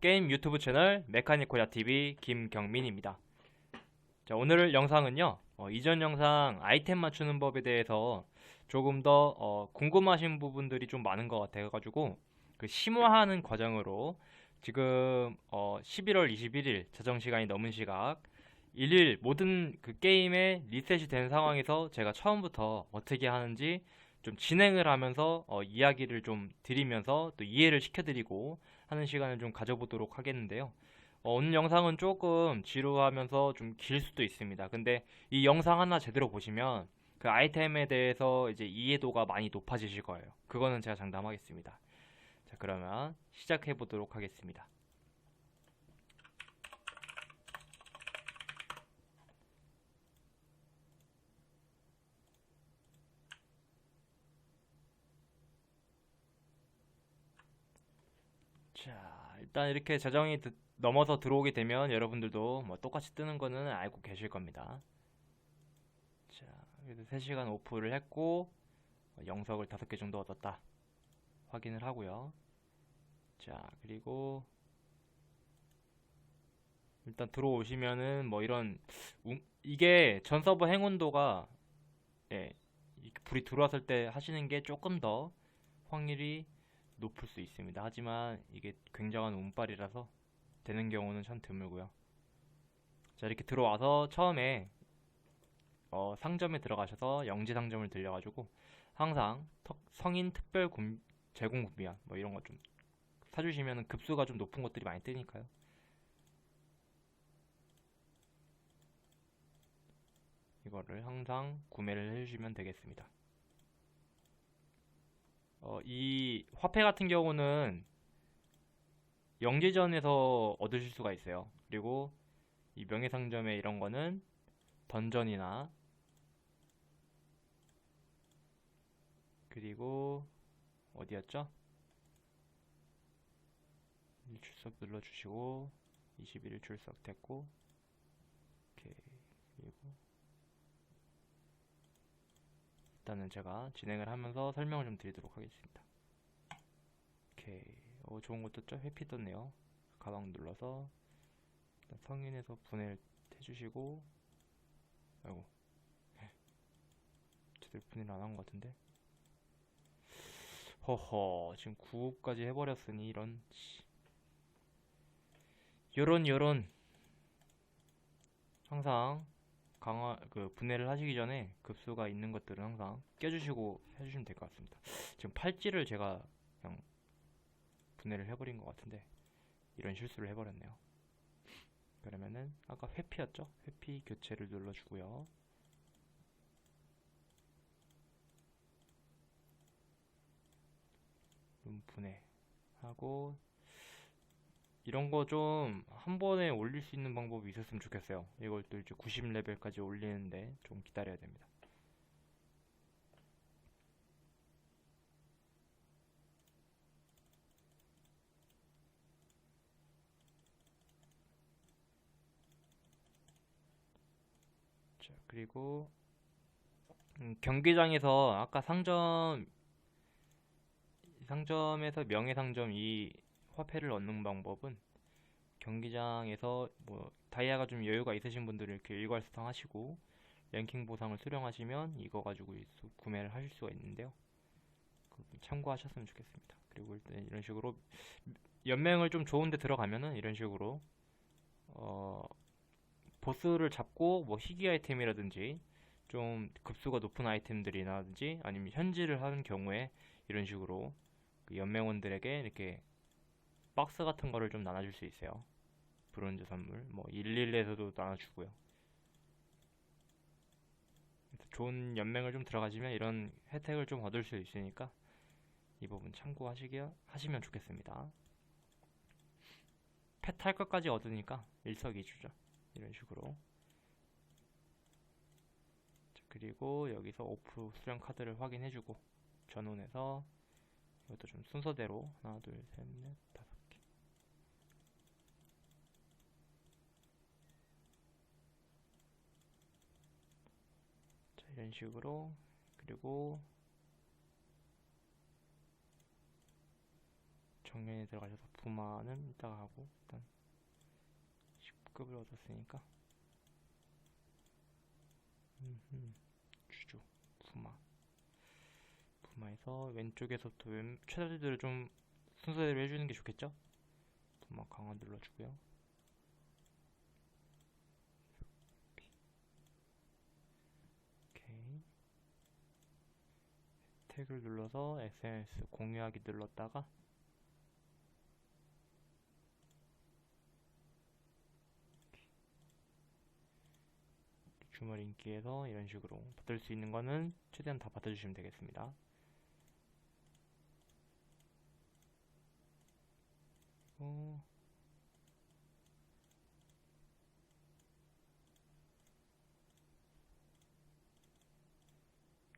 게임 유튜브 채널 메카니코야TV 김경민입니다. 자, 오늘 영상은요, 어, 이전 영상 아이템 맞추는 법에 대해서 조금 더 어, 궁금하신 부분들이 좀 많은 것 같아가지고 그 심화하는 과정으로 지금 어, 11월 21일 자정 시간이 넘은 시각 일일 모든 그 게임에 리셋이 된 상황에서 제가 처음부터 어떻게 하는지 좀 진행을 하면서 어, 이야기를 좀 드리면서 또 이해를 시켜드리고 하는 시간을 좀 가져보도록 하겠는데요. 어, 오늘 영상은 조금 지루하면서 좀 길 수도 있습니다. 근데 이 영상 하나 제대로 보시면 그 아이템에 대해서 이제 이해도가 많이 높아지실 거예요. 그거는 제가 장담하겠습니다. 자, 그러면 시작해 보도록 하겠습니다. 자, 일단 이렇게 자정이 드- 넘어서 들어오게 되면 여러분들도 뭐 똑같이 뜨는 거는 알고 계실 겁니다. 자, 그래서 3시간 오프를 했고 어, 영석을 5개 정도 얻었다. 확인을 하고요. 자, 그리고 일단 들어오시면은 뭐 이런 웅- 이게 전 서버 행운도가 예, 이 불이 들어왔을 때 하시는 게 조금 더 확률이 높을 수 있습니다. 하지만 이게 굉장한 운빨이라서 되는 경우는 참 드물고요. 자, 이렇게 들어와서 처음에 어, 상점에 들어가셔서 영지 상점을 들려가지고 항상 턱- 성인 특별 금- 제공 구비안 뭐 이런 거 좀 사주시면 급수가 좀 높은 것들이 많이 뜨니까요. 이거를 항상 구매를 해주시면 되겠습니다. 어, 이 화폐 같은 경우는 영지전에서 얻으실 수가 있어요. 그리고 이 명예상점에 이런 거는 던전이나 그리고 어디였죠? 일 출석 눌러주시고 21일 출석 됐고 오케이 그리고 일단은 제가 진행을 하면서 설명을 좀 드리도록 하겠습니다. 오케이. 어, 좋은 거 떴죠? 회피 떴네요. 가방 눌러서 성인에서 분해를 해주시고 아이고 제대로 분해를 안 한 것 같은데 허허 지금 9까지 해버렸으니 이런 씨. 요런 요런 항상 강화 그 분해를 하시기 전에 급수가 있는 것들은 항상 껴주시고 해주시면 될 것 같습니다. 지금 팔찌를 제가 그냥 분해를 해버린 것 같은데 이런 실수를 해버렸네요. 그러면은 아까 회피였죠? 회피 교체를 눌러주고요. 룸 분해하고 이런 거 좀 한 번에 올릴 수 있는 방법이 있었으면 좋겠어요. 이걸 또 이제 90레벨까지 올리는데 좀 기다려야 됩니다. 자, 그리고 음, 경기장에서 아까 상점 상점에서 명예상점 이 화폐를 얻는 방법은 경기장에서 뭐 다이아가 좀 여유가 있으신 분들은 이렇게 일괄수상 하시고 랭킹 보상을 수령하시면 이거 가지고 수- 구매를 하실 수가 있는데요. 그 참고하셨으면 좋겠습니다. 그리고 일단 이런 식으로 연맹을 좀 좋은데 들어가면은 이런 식으로 어 보스를 잡고 뭐 희귀 아이템이라든지 좀 급수가 높은 아이템들이라든지 아니면 현질을 하는 경우에 이런 식으로 그 연맹원들에게 이렇게 박스 같은 거를 좀 나눠줄 수 있어요. 브론즈 선물, 뭐 111에서도 나눠주고요. 좋은 연맹을 좀 들어가시면 이런 혜택을 좀 얻을 수 있으니까 이 부분 참고하시기 하시면 좋겠습니다. 펫할 것까지 얻으니까 일석이조죠. 이런 식으로. 자, 그리고 여기서 오프 수령 카드를 확인해주고 전원에서 이것도 좀 순서대로 하나, 둘, 셋, 넷, 다섯 개. 자, 이런 식으로. 그리고 정년에 들어가셔서 부마는 이따가 하고 일단 10급을 얻었으니까. 음흠, 주조 부마. 부마에서 왼쪽에서부터 왼, 최저들을 좀 순서대로 해주는 게 좋겠죠? 부마 강화 눌러주고요 오케이 태그를 눌러서 SNS 공유하기 눌렀다가 주말 인기에서 이런 식으로 받을 수 있는 거는 최대한 다 받아주시면 되겠습니다. 그리고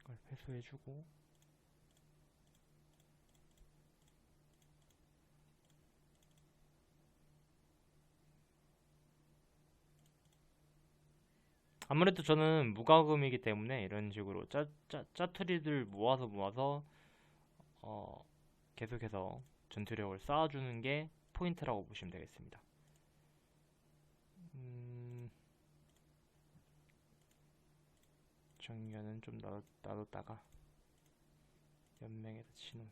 이걸 회수해주고 아무래도 저는 무과금이기 때문에 이런 식으로 짜, 짜, 짜투리들 모아서 모아서 어, 계속해서 전투력을 쌓아주는 게 포인트라고 보시면 되겠습니다. 음, 정면은 좀 놔, 놔뒀다가 연맹에서 치는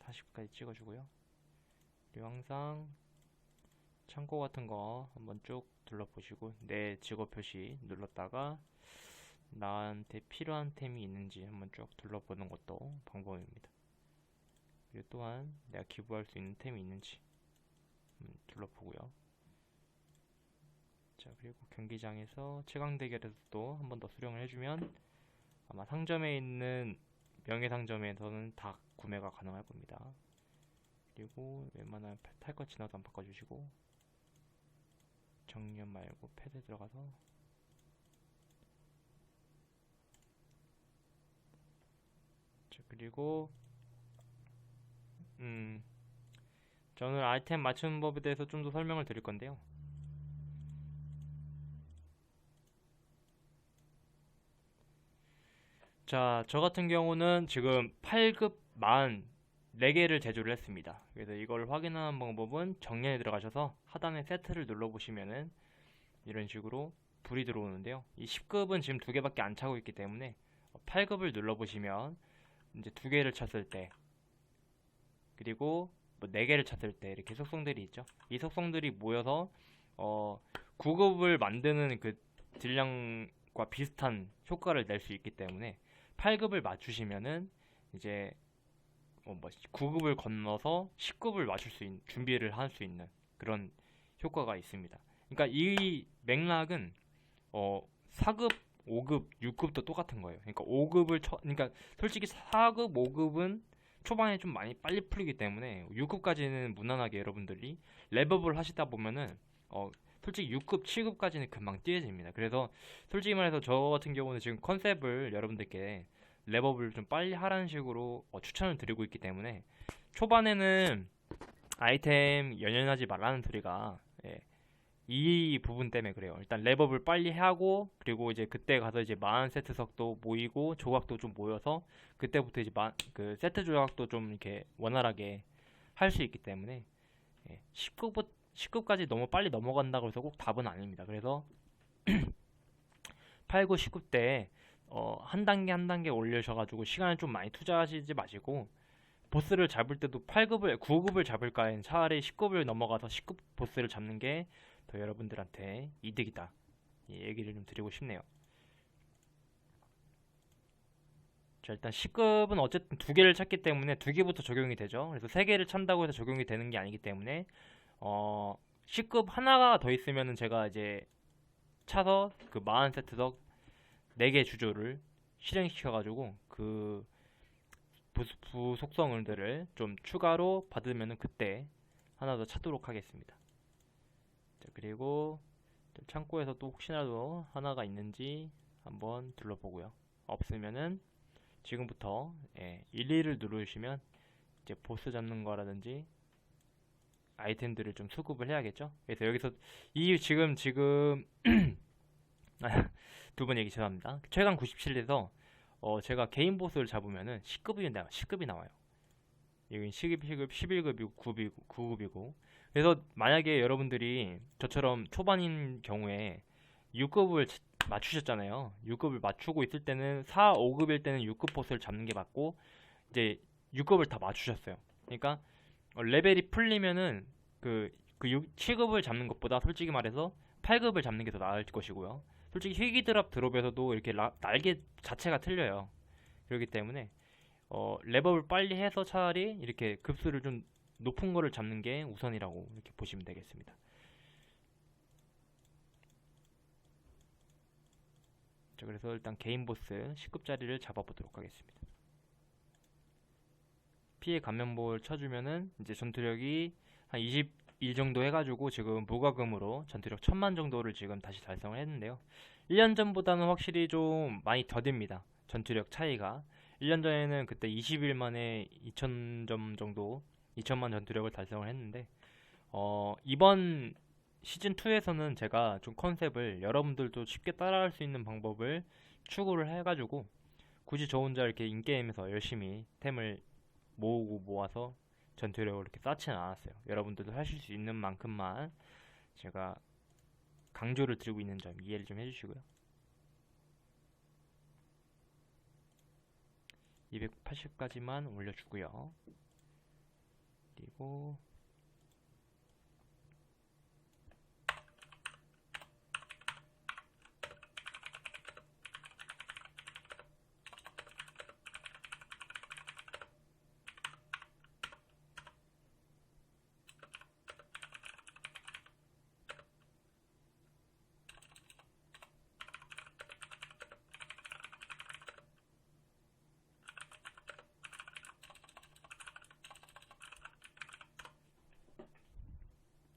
40까지 찍어주고요. 항상 창고 같은 거 한번 쭉 둘러보시고 내 직업 표시 눌렀다가 나한테 필요한 템이 있는지 한번 쭉 둘러보는 것도 방법입니다. 그리고 또한 내가 기부할 수 있는 템이 있는지 둘러보고요. 자 그리고 경기장에서 최강 대결에서도 한번 더 수령을 해주면 아마 상점에 있는 명예상점에서는 다 구매가 가능할 겁니다. 그리고 웬만하면 탈것 지나도 안 바꿔주시고 정년 말고 패드 들어가서. 자 그리고 음 저는 아이템 맞추는 법에 대해서 좀 더 설명을 드릴 건데요. 자 저 같은 경우는 지금 8급 만 4개를 제조를 했습니다. 그래서 이걸 확인하는 방법은 정렬에 들어가셔서 하단에 세트를 눌러보시면은 이런 식으로 불이 들어오는데요. 이 10급은 지금 두 개밖에 안 차고 있기 때문에 8급을 눌러보시면 이제 두 개를 찼을 때 그리고 뭐 4개를 찼을 때 이렇게 속성들이 있죠. 이 속성들이 모여서 어 9급을 만드는 그 딜량과 비슷한 효과를 낼 수 있기 때문에 8급을 맞추시면은 이제 어, 뭐 9급을 건너서 10급을 맞출 수 있는 준비를 할 수 있는 그런 효과가 있습니다. 그러니까 이 맥락은 어 4급, 5급, 6급도 똑같은 거예요. 그러니까 5급을 쳐, 그러니까 솔직히 4급, 5급은 초반에 좀 많이 빨리 풀리기 때문에 6급까지는 무난하게 여러분들이 레벨업을 하시다 보면은 어 솔직히 6급, 7급까지는 금방 뛰어집니다. 그래서 솔직히 말해서 저 같은 경우는 지금 컨셉을 여러분들께 랩업을 좀 빨리 하라는 식으로 어, 추천을 드리고 있기 때문에 초반에는 아이템 연연하지 말라는 소리가 예, 이 부분 때문에 그래요. 일단 랩업을 빨리 하고 그리고 이제 그때 가서 이제 마흔 세트석도 모이고 조각도 좀 모여서 그때부터 이제 마, 그 세트 조각도 좀 이렇게 원활하게 할 수 있기 때문에 예, 10급 10급까지 너무 빨리 넘어간다고 해서 꼭 답은 아닙니다. 그래서 8, 9, 19때 어, 한 단계 한 단계 올려셔가지고 시간을 좀 많이 투자하시지 마시고 보스를 잡을 때도 8급을 9급을 잡을 까엔 차라리 10급을 넘어가서 10급 보스를 잡는 게 더 여러분들한테 이득이다. 이 얘기를 좀 드리고 싶네요. 자 일단 10급은 어쨌든 두 개를 찾기 때문에 두 개부터 적용이 되죠. 그래서 세 개를 찬다고 해서 적용이 되는 게 아니기 때문에 어 10급 하나가 더 있으면은 제가 이제 차서 그 40세트석 4개 주조를 실행시켜가지고 그 부속성들을 좀 추가로 받으면은 그때 하나 더 찾도록 하겠습니다. 자, 그리고 또 창고에서 또 혹시라도 하나가 있는지 한번 둘러보고요. 없으면은 지금부터 예, 1, 2를 누르시면 이제 보스 잡는 거라든지 아이템들을 좀 수급을 해야겠죠. 그래서 여기서 이 지금 지금 두번 얘기 죄송합니다. 최강 97에서 어 제가 개인 보스를 잡으면은 10급이 나와요. 10급이 나와요. 여기 10급, 11급이고 9급이고, 9급이고. 그래서 만약에 여러분들이 저처럼 초반인 경우에 6급을 맞추셨잖아요. 6급을 맞추고 있을 때는 4, 5급일 때는 6급 보스를 잡는 게 맞고 이제 6급을 다 맞추셨어요. 그러니까 어, 레벨이 풀리면은 그, 그 6, 7급을 잡는 것보다 솔직히 말해서 8급을 잡는 게 더 나을 것이고요. 솔직히 희귀 드랍 드롭에서도 이렇게 라- 날개 자체가 틀려요. 그렇기 때문에 어, 랩업을 빨리 해서 차라리 이렇게 급수를 좀 높은 거를 잡는 게 우선이라고 이렇게 보시면 되겠습니다. 자, 그래서 일단 개인 보스 10급짜리를 잡아보도록 하겠습니다. 피해 감면볼 쳐주면은 이제 전투력이 한 21 정도 해가지고 지금 무과금으로 전투력 1000만 정도를 지금 다시 달성을 했는데요. 1년 전보다는 확실히 좀 많이 더딥니다. 전투력 차이가. 1년 전에는 그때 20일 만에 2000점 정도, 2000만 전투력을 달성을 했는데, 어, 이번 시즌2에서는 제가 좀 컨셉을 여러분들도 쉽게 따라할 수 있는 방법을 추구를 해가지고, 굳이 저 혼자 이렇게 인게임에서 열심히 템을 모으고 모아서 전투력을 이렇게 쌓지는 않았어요. 여러분들도 하실 수 있는 만큼만 제가 강조를 드리고 있는 점 이해를 좀 해주시고요. 280까지만 올려주고요. 그리고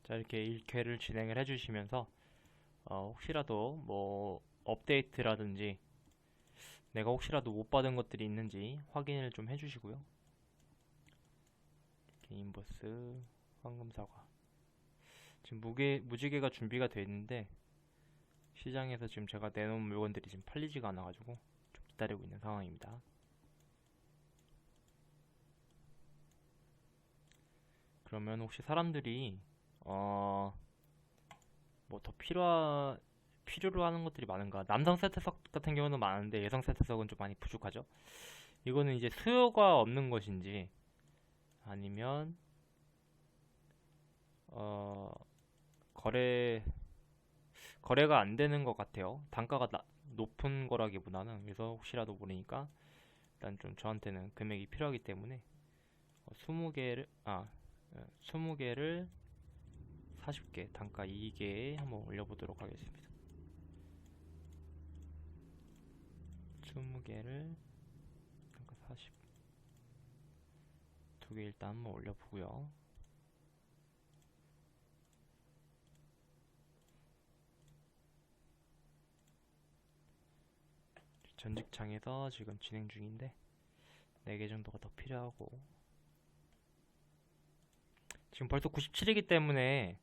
자 이렇게 1회를 진행을 해주시면서 어, 혹시라도 뭐 업데이트라든지 내가 혹시라도 못 받은 것들이 있는지 확인을 좀 해주시고요. 인버스 황금사과 지금 무게 무지개가 준비가 되어 있는데 시장에서 지금 제가 내놓은 물건들이 지금 팔리지가 않아가지고 좀 기다리고 있는 상황입니다. 그러면 혹시 사람들이 어, 뭐 더 필요하, 필요로 하는 것들이 많은가? 남성 세트석 같은 경우는 많은데 여성 세트석은 좀 많이 부족하죠? 이거는 이제 수요가 없는 것인지 아니면 어, 거래 거래가 안 되는 것 같아요. 단가가 나- 높은 거라기보다는 그래서 혹시라도 모르니까 일단 좀 저한테는 금액이 필요하기 때문에 어, 20개를 아 20개를 40개, 단가 2개에 한번 올려보도록 하겠습니다. 20개를 단가 40. 두 개 일단 한번 올려보고요. 전직창에서 지금 진행 중인데 4개 정도가 더 필요하고 지금 벌써 97이기 때문에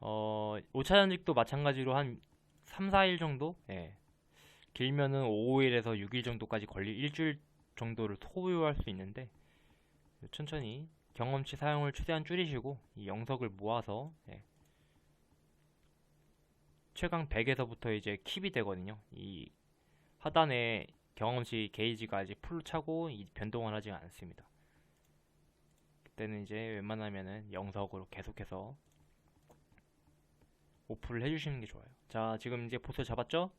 어 5차 전직도 마찬가지로 한 3, 4일 정도? 예. 길면은 5일에서 6일 정도까지 걸릴 일주일 정도를 소요할 수 있는데 천천히 경험치 사용을 최대한 줄이시고 이 영석을 모아서 예. 최강 100에서부터 이제 킵이 되거든요. 이 하단에 경험치 게이지가 이제 풀로 차고 이 변동을 하지 않습니다. 그때는 이제 웬만하면은 영석으로 계속해서 오프를 해주시는 게 좋아요. 자, 지금 이제 보스 잡았죠?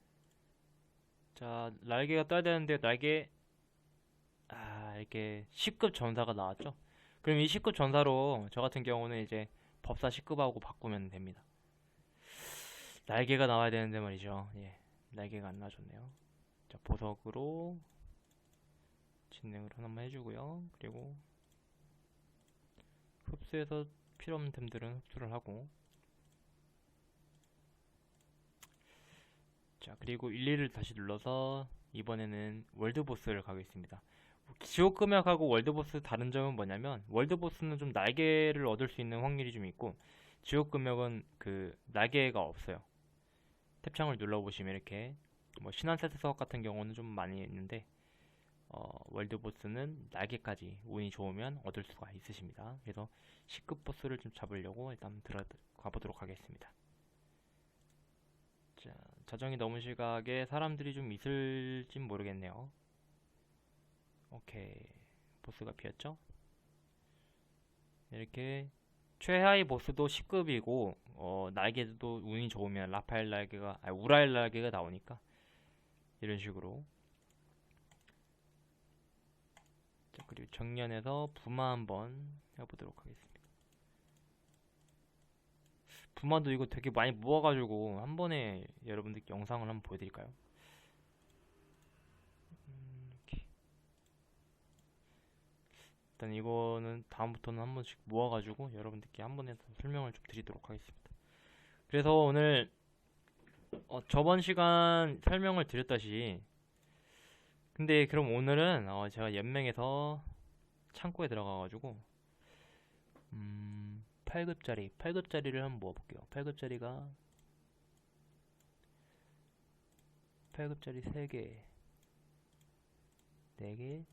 자, 날개가 떠야 되는데 날개 아, 이렇게 10급 전사가 나왔죠? 그럼 이 10급 전사로 저 같은 경우는 이제 법사 10급하고 바꾸면 됩니다. 날개가 나와야 되는데 말이죠. 예, 날개가 안 나와줬네요. 자, 보석으로 진행을 하나만 해주고요. 그리고 흡수해서 필요 없는 템들은 흡수를 하고 자 그리고 11을 다시 눌러서 이번에는 월드보스를 가겠습니다 지옥금약하고 월드보스 다른 점은 뭐냐면 월드보스는 좀 날개를 얻을 수 있는 확률이 좀 있고 지옥금약은 그 날개가 없어요 탭창을 눌러보시면 이렇게 뭐 신한 세트석 같은 경우는 좀 많이 있는데 어, 월드보스는 날개까지 운이 좋으면 얻을 수가 있으십니다. 그래서 10급 보스를 좀 잡으려고 일단 들어가 보도록 하겠습니다. 자, 자정이 넘은 시각에 사람들이 좀 있을진 모르겠네요. 오케이. 보스가 비었죠? 이렇게 최하위 보스도 10급이고 어, 날개도 운이 좋으면 라파엘 날개가 아니 우라엘 날개가 나오니까 이런 식으로 자, 그리고 정년에서 부마 한번 해보도록 하겠습니다. 부마도 이거 되게 많이 모아가지고 한 번에 여러분들 영상을 한번 보여드릴까요? 음. 일단 이거는 다음부터는 한 번씩 모아가지고 여러분들께 한 번에 더 설명을 좀 드리도록 하겠습니다. 그래서 오늘 어, 저번 시간 설명을 드렸다시 근데 그럼 오늘은 어, 제가 연맹에서 창고에 들어가가지고 음, 8급짜리. 8급짜리를 한번 모아볼게요. 8급짜리가 8급짜리 3개 4개.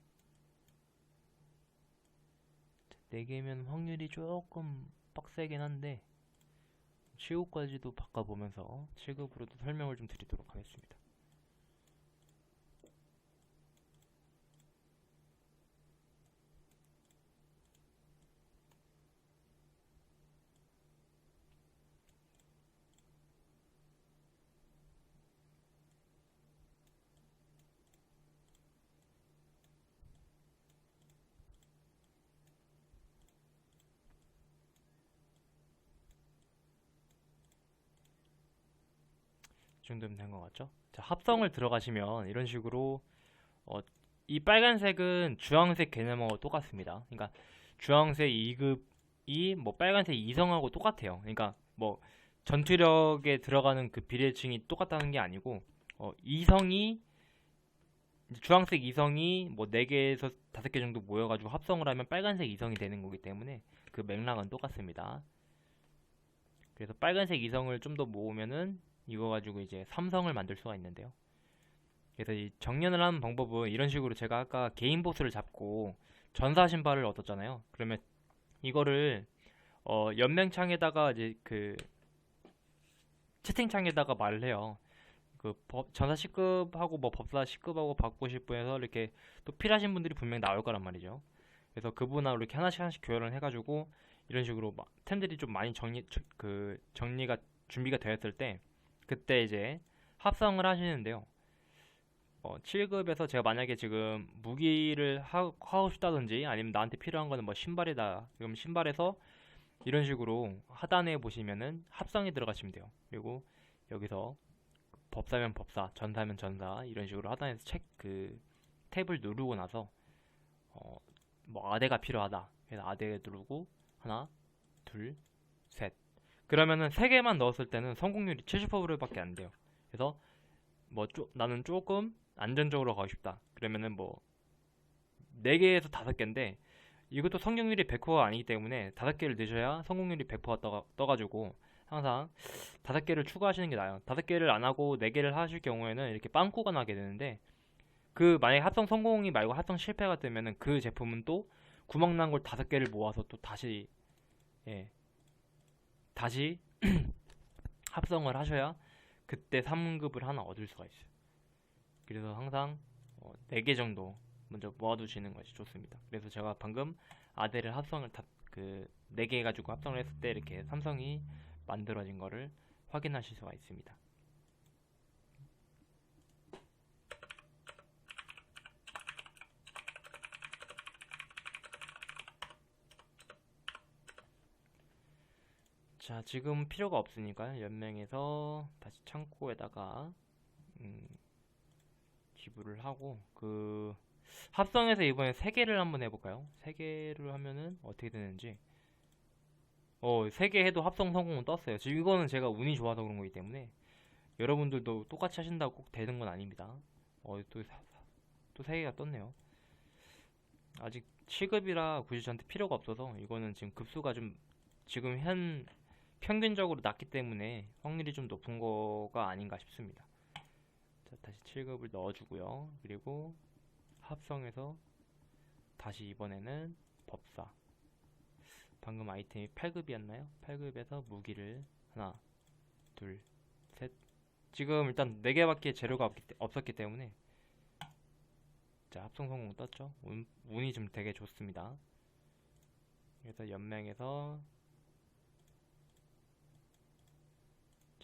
4개면 확률이 조금 빡세긴 한데 7급까지도 바꿔보면서 7급으로도 설명을 좀 드리도록 하겠습니다 이 정도면 된 것 같죠? 자, 합성을 들어가시면 이런 식으로 어, 이 빨간색은 주황색 개념하고 똑같습니다. 그러니까 주황색 2급이 뭐 빨간색 2성하고 똑같아요. 그러니까 뭐 전투력에 들어가는 그 비례층이 똑같다는 게 아니고 어, 2성이 주황색 2성이 뭐 4개에서 5개 정도 모여가지고 합성을 하면 빨간색 2성이 되는 거기 때문에 그 맥락은 똑같습니다. 그래서 빨간색 2성을 좀 더 모으면은 이거 가지고 이제 삼성을 만들 수가 있는데요. 그래서 이 정년을 하는 방법은 이런 식으로 제가 아까 개인 보스를 잡고 전사 신발을 얻었잖아요. 그러면 이거를 어 연맹창에다가 이제 그 채팅창에다가 말을 해요. 그 법, 전사 10급하고 뭐 법사 10급하고 바꾸고 싶고 해서 이렇게 또 필요하신 분들이 분명 나올 거란 말이죠. 그래서 그분하고 이렇게 하나씩 하나씩 교환을 해가지고 이런 식으로 막 템들이 좀 많이 정리 그 정리가 준비가 되었을 때 그때 이제 합성을 하시는데요. 어, 7급에서 제가 만약에 지금 무기를 하, 하고 싶다든지 아니면 나한테 필요한 거는 뭐 신발이다. 그럼 신발에서 이런 식으로 하단에 보시면은 합성이 들어가시면 돼요. 그리고 여기서 법사면 법사, 전사면 전사 이런 식으로 하단에서 책 그 탭을 누르고 나서 어, 뭐 아대가 필요하다. 그래서 아대 누르고 하나, 둘, 셋. 그러면은 세 개만 넣었을 때는 성공률이 70%밖에 안 돼요. 그래서 뭐 쪼, 나는 조금 안전적으로 가고 싶다. 그러면은 뭐 4개에서 5개인데 이것도 성공률이 100%가 아니기 때문에 5개를 넣으셔야 성공률이 100%가 떠, 떠가지고 항상 5개를 추가하시는 게 나아요. 5개를 안 하고 4개를 하실 경우에는 이렇게 빵꾸가 나게 되는데 그 만약에 합성 성공이 말고 합성 실패가 되면은 그 제품은 또 구멍 난걸 5개를 모아서 또 다시 예 다시 합성을 하셔야 그때 3급을 하나 얻을 수가 있어요. 그래서 항상 어, 4개 정도 먼저 모아두시는 것이 좋습니다. 그래서 제가 방금 아대를 합성을 다, 그 4개 가지고 합성을 했을 때 이렇게 삼성이 만들어진 거를 확인하실 수가 있습니다. 자, 지금 필요가 없으니까 연맹에서 다시 창고에다가 음, 기부를 하고 그 합성해서 이번에 세 개를 한번 해볼까요? 세 개를 하면은 어떻게 되는지 어, 세개 해도 합성 성공은 떴어요. 지금 이거는 제가 운이 좋아서 그런 거기 때문에 여러분들도 똑같이 하신다고 꼭 되는 건 아닙니다. 어, 또, 또세 개가 떴네요. 아직 7급이라 굳이 저한테 필요가 없어서 이거는 지금 급수가 좀 지금 현 평균적으로 낮기 때문에 확률이 좀 높은 거가 아닌가 싶습니다. 자, 다시 7급을 넣어주고요. 그리고 합성해서 다시 이번에는 법사 방금 아이템이 8급이었나요? 8급에서 무기를 하나 둘 셋 지금 일단 4개밖에 재료가 없기, 때- 없었기 때문에 자 합성 성공 떴죠 운, 운이 좀 되게 좋습니다 그래서 연맹에서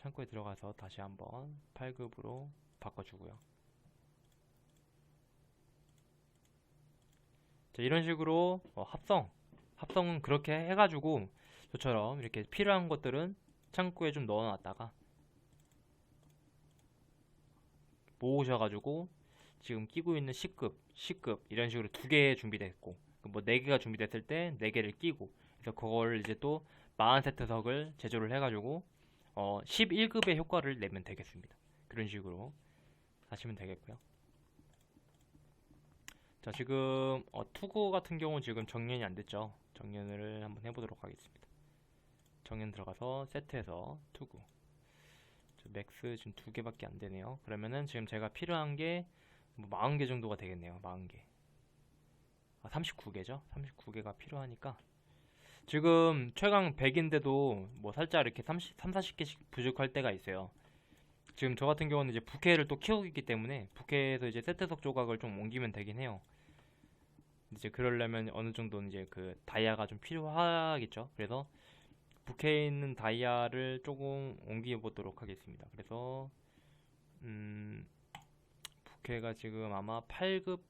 창고에 들어가서 다시 한번 8급으로 바꿔주고요. 자 이런 식으로 어, 합성. 합성은 그렇게 해가지고 저처럼 이렇게 필요한 것들은 창고에 좀 넣어놨다가 모으셔가지고 지금 끼고 있는 10급, 10급 이런 식으로 두 개 준비됐고 뭐 네 개가 준비됐을 때 네 개를 끼고 그래서 그걸 이제 또 40세트석을 제조를 해가지고 어 11급의 효과를 내면 되겠습니다. 그런 식으로 하시면 되겠고요. 자 지금 어, 투구 같은 경우 지금 정년이 안 됐죠. 정년을 한번 해보도록 하겠습니다. 정년 들어가서 세트에서 투구 저 맥스 지금 두 개밖에 안 되네요. 그러면은 지금 제가 필요한 게 뭐 40개 정도가 되겠네요. 40개. 아, 39개죠? 39개가 필요하니까 지금 최강 100인데도 뭐 살짝 이렇게 30, 3, 40개씩 부족할 때가 있어요. 지금 저 같은 경우는 이제 부캐를 또 키우고 있기 때문에 부캐에서 이제 세트석 조각을 좀 옮기면 되긴 해요. 이제 그러려면 어느 정도는 이제 그 다이아가 좀 필요하겠죠. 그래서 부캐에 있는 다이아를 조금 옮겨 보도록 하겠습니다. 그래서 음 부캐가 지금 아마 8급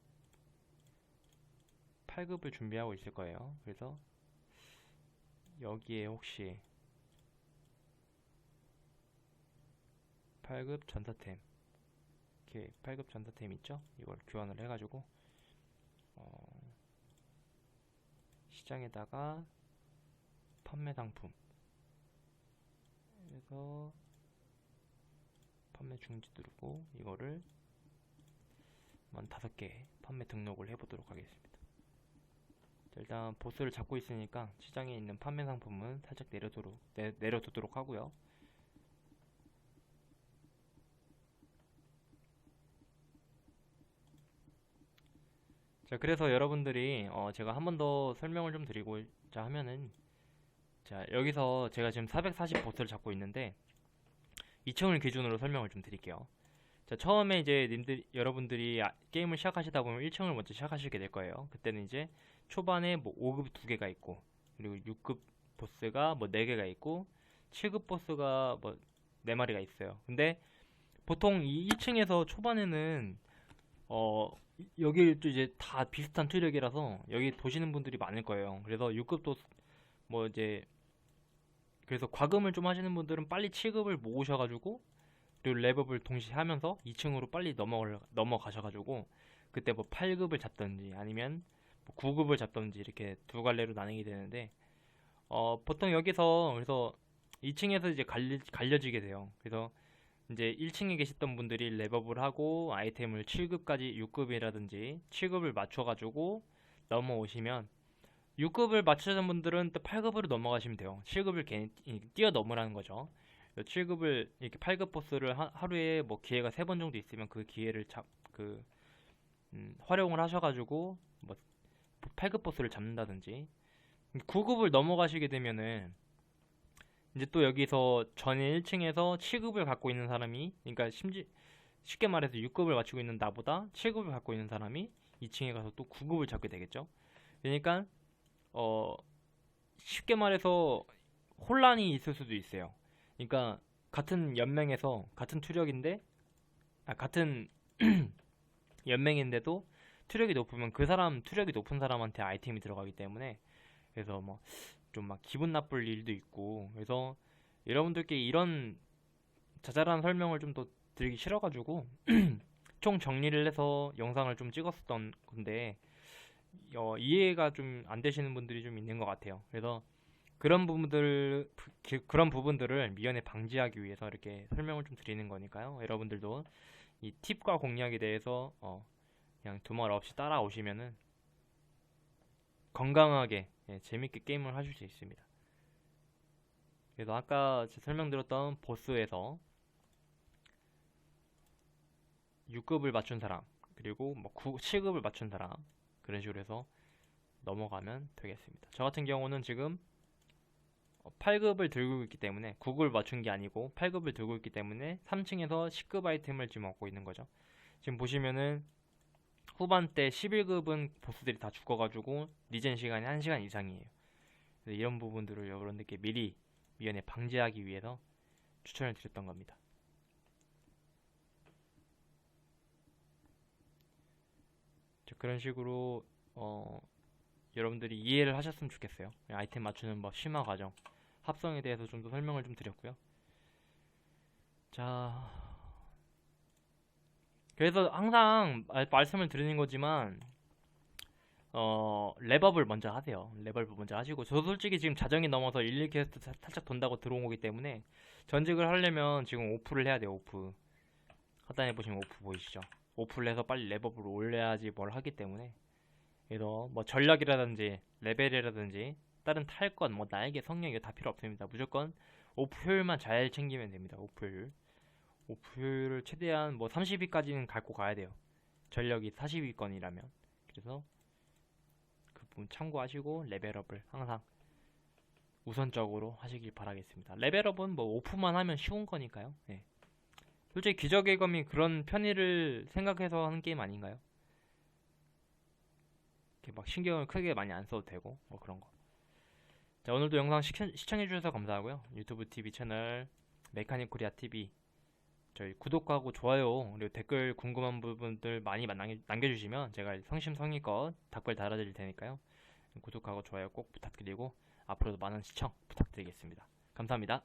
8급을 준비하고 있을 거예요. 그래서 여기에 혹시 8급 전사템 이렇게 8급 전사템 있죠? 이걸 교환을 해가지고 어, 시장에다가 판매 상품 그래서 판매 중지 누르고 이거를 한 다섯 개 판매 등록을 해보도록 하겠습니다. 자, 일단 보스를 잡고 있으니까 시장에 있는 판매 상품은 살짝 내려도록 내, 내려두도록 하고요. 자, 그래서 여러분들이 어, 제가 한 번 더 설명을 좀 드리고자 하면은 자, 여기서 제가 지금 440 보스를 잡고 있는데 2층을 기준으로 설명을 좀 드릴게요. 자, 처음에 이제 님들 여러분들이 아- 게임을 시작하시다 보면 1층을 먼저 시작하시게 될 거예요. 그때는 이제 초반에 뭐 5급 2개가 있고 그리고 6급 보스가 뭐 4개가 있고 7급 보스가 뭐 4마리가 있어요. 근데 보통 이 1층에서 초반에는 어 여기 또 이제 다 비슷한 투력이라서 여기 도시는 분들이 많을 거예요. 그래서 6급도 뭐 이제 그래서 과금을 좀 하시는 분들은 빨리 7급을 모으셔가지고 그리고 랩업을 동시에 하면서 2층으로 빨리 넘어 넘어가셔가지고 그때 뭐 8급을 잡던지 아니면 뭐 9급을 잡던지 이렇게 두 갈래로 나뉘게 되는데 어 보통 여기서 그래서 2층에서 이제 갈리, 갈려지게 돼요. 그래서 이제 1층에 계셨던 분들이 랩업을 하고 아이템을 7급까지 6급이라든지 7급을 맞춰가지고 넘어오시면 6급을 맞추는 분들은 또 8급으로 넘어가시면 돼요. 7급을 괜히 이- 뛰어넘으라는 거죠. 7급을 이렇게 8급 보스를 하, 하루에 뭐 기회가 3번 정도 있으면 그 기회를 잡, 그, 음, 활용을 하셔가지고 뭐 8급 보스를 잡는다든지 9급을 넘어가시게 되면은 이제 또 여기서 전에 1층에서 7급을 갖고 있는 사람이 그러니까 심지 쉽게 말해서 6급을 맞추고 있는 나보다 7급을 갖고 있는 사람이 2층에 가서 또 9급을 잡게 되겠죠. 그러니까 어 쉽게 말해서 혼란이 있을 수도 있어요. 그러니까 같은 연맹에서 같은 투력인데 아 같은 연맹인데도 투력이 높으면 그 사람 투력이 높은 사람한테 아이템이 들어가기 때문에 그래서 뭐 좀 막 기분 나쁠 일도 있고 그래서 여러분들께 이런 자잘한 설명을 좀 더 드리기 싫어가지고 총 정리를 해서 영상을 좀 찍었었던 건데 어, 이해가 좀 안 되시는 분들이 좀 있는 것 같아요. 그래서 그런 부분들 부- 기- 그런 부분들을 미연에 방지하기 위해서 이렇게 설명을 좀 드리는 거니까요. 여러분들도 이 팁과 공략에 대해서 어, 그냥 두말 없이 따라오시면은 건강하게 예, 재밌게 게임을 하실 수 있습니다. 그래서 아까 제 설명드렸던 보스에서 6급을 맞춘 사람 그리고 뭐 9, 7급을 맞춘 사람 그런 식으로 해서 넘어가면 되겠습니다. 저 같은 경우는 지금 8급을 들고 있기 때문에 9급을 맞춘 게 아니고 8급을 들고 있기 때문에 3층에서 10급 아이템을 지금 얻고 있는 거죠. 지금 보시면은 후반 때 11급은 보스들이 다 죽어가지고 리젠 시간이 1시간 이상이에요. 이런 부분들을 여러분들께 미리 미연에 방지하기 위해서 추천을 드렸던 겁니다. 자, 그런 식으로 어, 여러분들이 이해를 하셨으면 좋겠어요. 아이템 맞추는 법, 심화 과정, 합성에 대해서 좀 더 설명을 좀 드렸고요. 자, 그래서 항상 말- 말씀을 드리는 거지만 어, 랩업을 먼저 하세요. 랩업을 먼저 하시고 저 솔직히 지금 자정이 넘어서 1, 2캐스트 살짝 돈다고 들어온 거기 때문에 전직을 하려면 지금 오프를 해야 돼요. 오프. 하단에 보시면 오프 보이시죠? 오프를 해서 빨리 랩업을 올려야지 뭘 하기 때문에 그래서 뭐 전략이라든지 레벨이라든지 다른 탈 것, 뭐 날개, 성능 이거 다 필요 없습니다. 무조건 오프 효율만 잘 챙기면 됩니다. 오프 효율. 효율을 최대한 뭐 30위까지는 갖고 가야 돼요. 전력이 40위권이라면. 그래서 그 부분 참고하시고 레벨업을 항상 우선적으로 하시길 바라겠습니다. 레벨업은 뭐 오프만 하면 쉬운 거니까요. 예. 솔직히 기적의 검이 그런 편의를 생각해서 하는 게임 아닌가요? 이렇게 막 신경을 크게 많이 안 써도 되고 뭐 그런 거. 자 오늘도 영상 시청해 주셔서 감사하고요. 유튜브 TV 채널 메카닉 코리아 TV 저희 구독하고 좋아요 그리고 댓글 궁금한 부분들 많이 남겨, 남겨주시면 제가 성심성의껏 답글 달아드릴 테니까요. 구독하고 좋아요 꼭 부탁드리고 앞으로도 많은 시청 부탁드리겠습니다. 감사합니다.